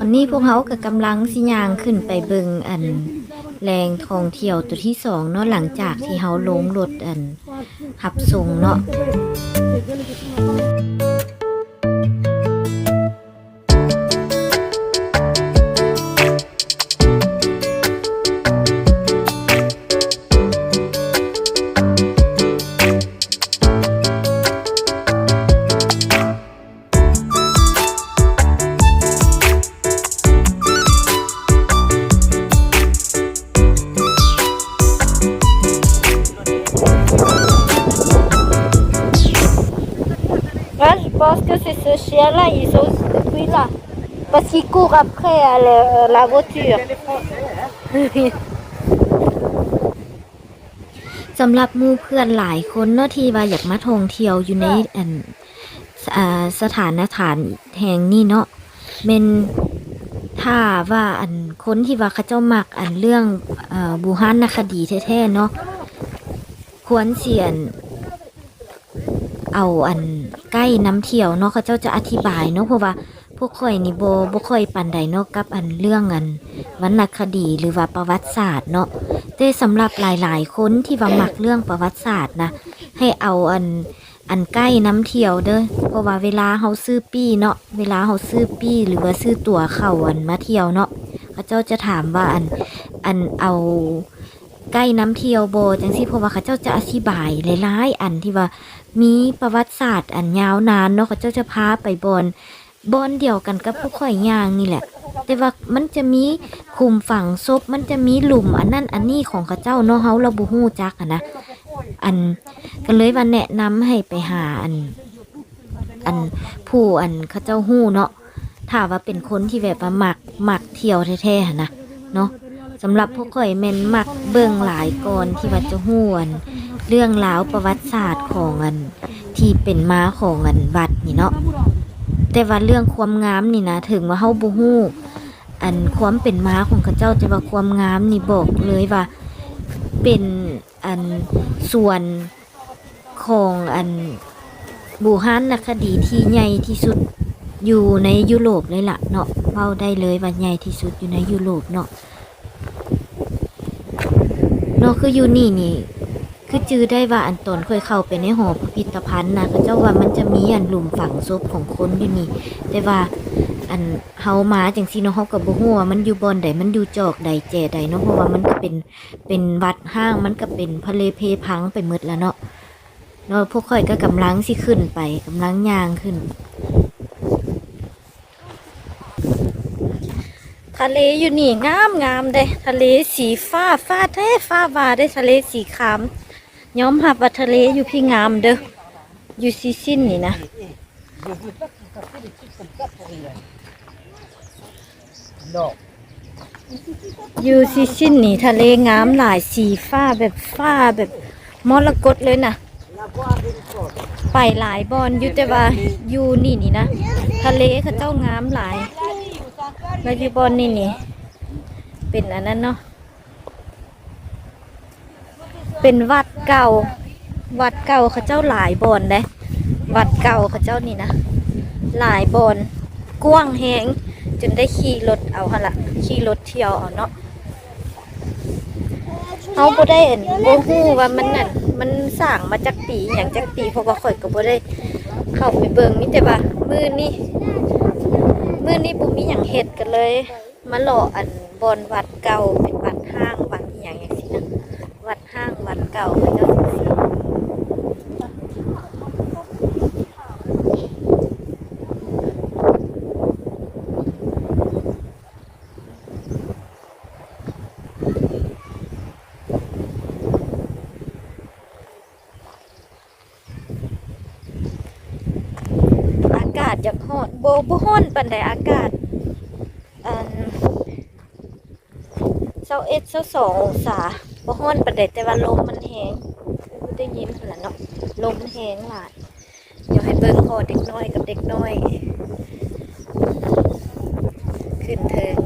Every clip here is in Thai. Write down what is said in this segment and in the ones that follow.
วันนี้พวกเขาก็กำลังสิยางขึ้นไปเบิงอันแรงทองเที่ยวตัวที่สองเนาะหลังจากที่เขาลงรถอันหับสูงเนาะ que c'est ce chien-là, ils sont depuis là. Parce qu'il court après euh, le- la voiture. สำหรับหมู่เพื่อนหลายคนเนาะที่ว่าอยากมาท่องเที่ยวอยู่ในอันสอ่าสถานฐานแห่งนี้เนาะเมนถ้าว่าอันคนที่ว่าเขาเจ้ามักอันเรื่องเอ่อบูฮานนคดีแท้ๆเนาะควรเสียน เอาอันใกล้น้ำเที่ยวเนาะเขาเจ้าจะอธิบายเนาะเพราะว่าพวกข่อยนี่โบบ่ค่อยปันใดเนาะกับอันเรื่องอันวรรณคดีหรือว่าประวัติศาสตร์เนาะแต่สำหรับหลายๆคนที่ว่ามักเรื่องประวัติศาสตร์นะให้เอาอันอันใกล้น้ำเที่ยวเด้อเพราะว่าเวลาเฮาซื้อปี้เนาะเวลาเฮาซื้อปี้หรือว่าซื้อตั๋วเข้าอันมาเที่ยวเนาะเขาเจ้าจะถามว่าอันอันเอาใกล้น้ำเที่ยวโบจังซี่เพราะว่าเขาเจ้าจะอธิบายหลายๆอันที่ว่า มีประวัติศาสตร์อันยาวนานเนาะเขาเจ้าจะพาไปบอนบอนเดียวกันกับพวกข่อยยางนี่แหละ แต่ว่ามันจะมีคุมฝังศพมันจะมีหลุมอันนั่นอันนี้ของเขาเจ้าเนาะเฮาเราบ่ฮู้จักอะนะอันก็เลยว่าแนะนำให้ไปหาอัน อันผู้อันเขาเจ้าฮู้เนาะถ้าว่าเป็นคนที่แบบว่ามักมักเที่ยวแท้ๆนนะเนาะสำหรับพวกข่อยแม่นมักเบิ่งหลายก่อนที่ว่าจะฮู้อัน เรื่องราวประวัติศาสตร์ของอันที่เป็นมาของอันวัดนี่เนาะแต่ว่าเรื่องความงามนี่นะถึงว่าเฮาบ่ฮู้อันความเป็นม้าของเขาเจ้าจะว่าความงามนี่บอกเลยว่า เป็นอันส่วนของอันบูฮานนะคดีที่ใหญ่ที่สุดอยู่ในยุโรปเลยล่ะเนาะเว้าได้เลยว่าใหญ่ที่สุดอยู่ในยุโรปเนาะเนาะคืออยู่นี่นี่ คือจื้อได้ว่าอันตนเคยเข้าไปในหอพิพิธภัณฑ์นะเขาเจ้าว่ามันจะมีอันหลุมฝังศพของคนอยู่นี่ แต่ว่าอันเฮามาจังซี่เนาะเฮาก็บ่ฮู้ว่ามันอยู่บอนใดมันอยู่จอกใดแจใดเนาะเพราะว่ามันก็เป็นเป็นวัดห้างมันก็เป็นทะเลเพพังไปหมดแล้วเนาะเนาะพวกข่อยก็กำลังสิขึ้นไปกำลังย่างขึ้นทะเลอยู่นี่งามงามเด้ทะเลสีฟ้าฟ้าแท้ฟ้าวาได้ทะเลสีขาม ย้อมหับว่าทะเลอยู่พี่งามเด้ออยู่ซีซินนี่นะอยู่ซีซินนี่ทะเลงามหลายสีฟ้าแบบฟ้าแบบมรกตเลยนะไปหลายบอนอยู่แต่ว่าอยู่นี่นี่นะทะเลเขาเจ้างามหลายแล้วอยู่บนนี่นี่เป็นอันนั้นเนาะ เป็นวัดเก่า วัดเก่าเขาเจ้าหลายบอนเด้วัดเก่าเขาเจ้านี่นะ หลายบอนกว้างแหงจนได้ขี่รถเอาหนละขี่รถเที่ยวเอาเนาะเขาบ่ได้เห็นบ่ฮู้ว่ามันนั่นมันสร้างมาจากปีอย่างจากปีเพราะว่าข่อยก็บ่ได้ เข้าไปเบิ่งมีแต่ว่ามื้อนี้มื่อนี้บุมีอย่างเห็ดกันเลย มาหล่ออันบอนวัดเก่าเป็นวัดห้างวัดอหย่างอย่างสินะวัด ห้างวัดเก่าพระเจ้าสิสีอากาศยากฮ้อนโบบ่ฮ้อนปันใดอากาศอันเศร้าเอ็ดเศร้าสององศา บ่ฮ้อนปันใดแต่ว่าลมมันแหงได้ยินขนาดเนาะลมแหงหลายเดี๋ยวให้เบิ่งพอเด็กน้อยกับเด็กน้อย ขึ้นเทิง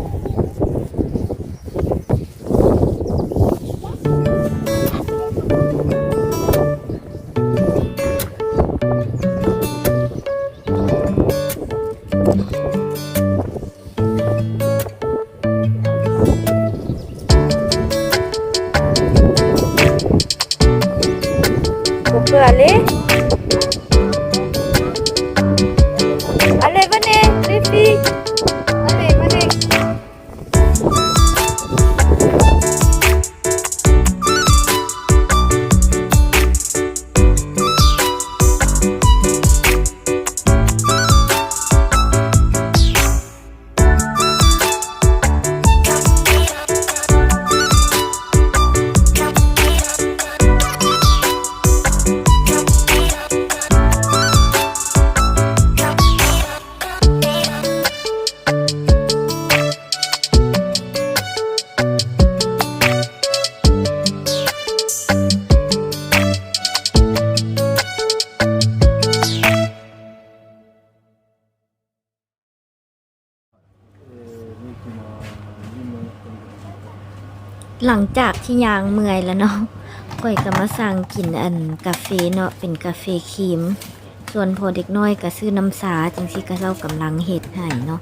หลังจากที่ยางเมื่อยแล้วเนาะข่อยก็มาสั่งกินอันกาแฟเนาะเป็นกาแฟครีม ส่วนพอเด็กน้อยก็ซื้อน้ำสาจังซี่ก็เจ้ากำลังเฮ็ดให้เนาะ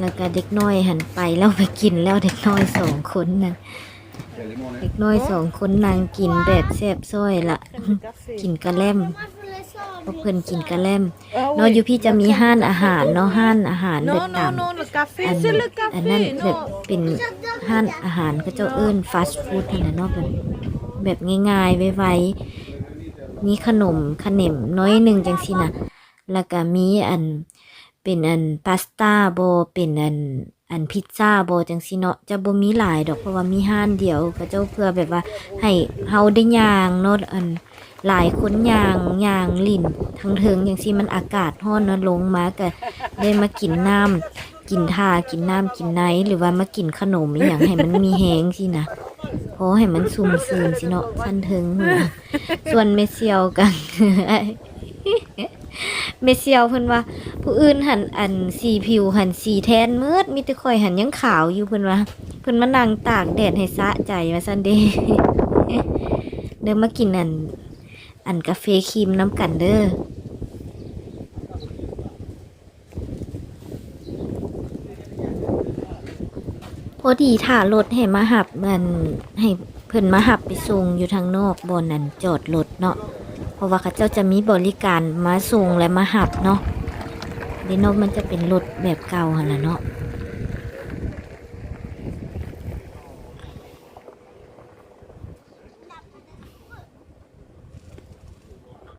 แล้วก็เด็กน้อยหันไปแล้วไปกินแล้วเด็กน้อยสองคนนะเด็กน้อยสองคนนางกินแบบแซ่บซ้อยละกินกระแล่ม พวกเพิ่นกินกะแล่มเนาะอยู่พี่จะมีห้านอาหารเนาะห้านอาหารแบบ Non, ตาม non, non, le café, อัน c'est le อันนั้น café. แบบ Non. เป็นห้านอาหารก็เจ้าเอิ้นฟาสต์ฟู้ดนั่นน่ะเนาะแบบแบบง่ายๆไวๆมีขนมขนมน้อยหนึ่งจังซี่นะแล้วก็มีอันเป็นอันพาสต้าบ่เป็นอันอันพิซซ่าบ่จังซี่เนาะจะบ่มีหลายดอกเพราะว่ามีห้านเดียวก็เจ้าเพื่อแบบว่าให้เฮาได้ย่างเนาะอัน หลายคนยางยางลิ่นทั้งเทิงจังซี่มันอากาศร้อนนะลงมาก็ได้มากินน้ำกินทากินน้ำกินไนหรือว่ามากินขนมอหย่างให้มันมีแหงสินะเพราะให้มันซุ่มซืนสิเนาะสั้นถึงหั้นนะส่วนเมเซียวกันเมเซียวเพิ่นว่า ผู้อื่นหันอันสีผิวหันสีแทนมืดมีแต่ข่อยหันยังขาวอยู่เพิ่นว่าเพิ่นมานั่งตากแดดให้สะใจว่าซั่นเด้เด้อมากินอัน อันกาแฟครีมน้ำกันเด้อพอดีถ่ารถให้มาหับมันให้เพิ่นมาหับไปส่งอยู่ทางนอกบนนั้นจอดรถเนาะเพราะว่าเขาเจ้าจะมีบริการมาส่งและมาหับเนาะเดนอกมันจะเป็นรถแบบเก่าหันละเนาะ